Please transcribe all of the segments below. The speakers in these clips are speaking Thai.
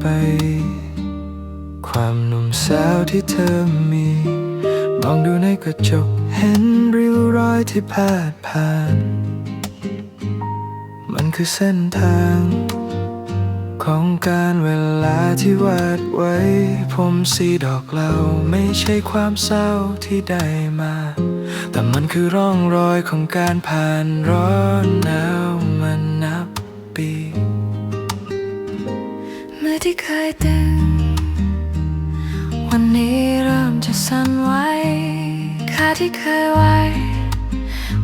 ไป ความหนุ่มสาวที่เธอมี มองดูในกระจกเห็นริ้วรอยที่พาดผ่าน มันคือเส้นทาง ของการเวลาที่วาดไว้ ผมสีดอกเหลาไม่ใช่ความเศร้าที่ได้มา แต่มันคือร่องรอยของการผ่านร้อนหนาวมันนับปี ที่เคยตึง วันนี้เริ่มจะสั่นไหวขาที่เคยไหว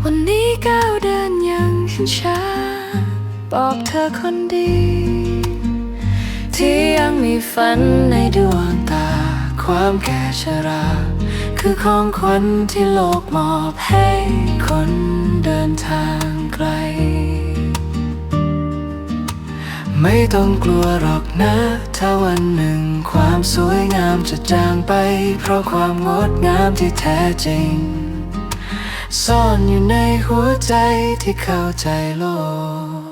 วันนี้ก้าวเดินย่างช้าชาบอกเธอคนดี ที่ยังมีฝันในดวงตา ความแก่ชรา คือของขวัญที่โลกมอบให้คนเดินทาง ไม่ต้องกลัวหรอกนะ ถ้าวันหนึ่งความสวยงามจะจางไป เพราะความงดงามที่แท้จริง ซ่อนอยู่ในหัวใจที่เข้าใจโลก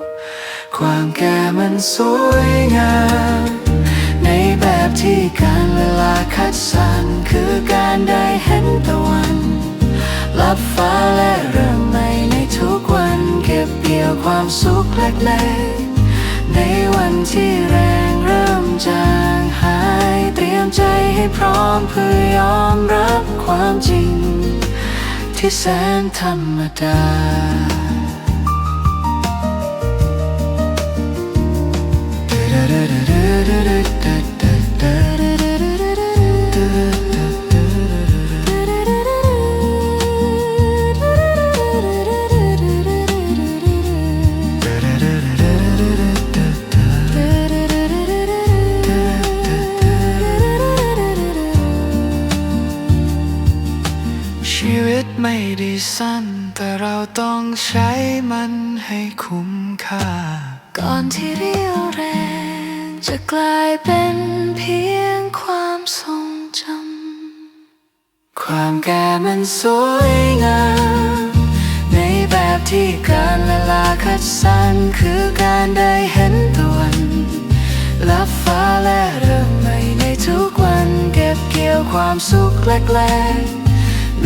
ความแก่มันสวยงาม ในแบบที่การเวลาคัดสรรคือการได้เห็นตะวันลับฟ้าและเริ่มใหม่ในทุกวัน เก็บเกี่ยวความสุขเล็กๆ ในวันที่แรงเริ่มจางหายเตรียมใจให้พร้อมเพื่อยอมรับความจริง ที่แสนธรรมดา ชีวิตไม่ได้สั้น แต่เราต้องใช้มันให้คุ้มค่า ก่อนที่เรียวแรง จะกลายเป็นเพียงความทรงจำ ความแก่มันสวยงาม ในแบบที่การเวลาคัดสรรคือการได้เห็นตะวันลับฟ้าและเริ่มใหม่ในทุกวัน เก็บเกี่ยวความสุขเล็กๆ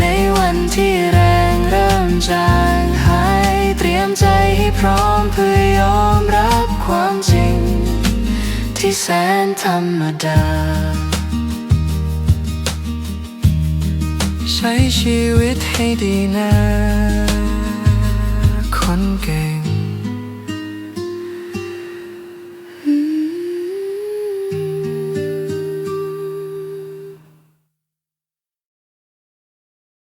ในวันที่แรงเริ่มจางหายเตรียมใจให้พร้อมเพื่อยอมรับความจริง ที่แสนธรรมดา ใช้ชีวิตให้ดีนะ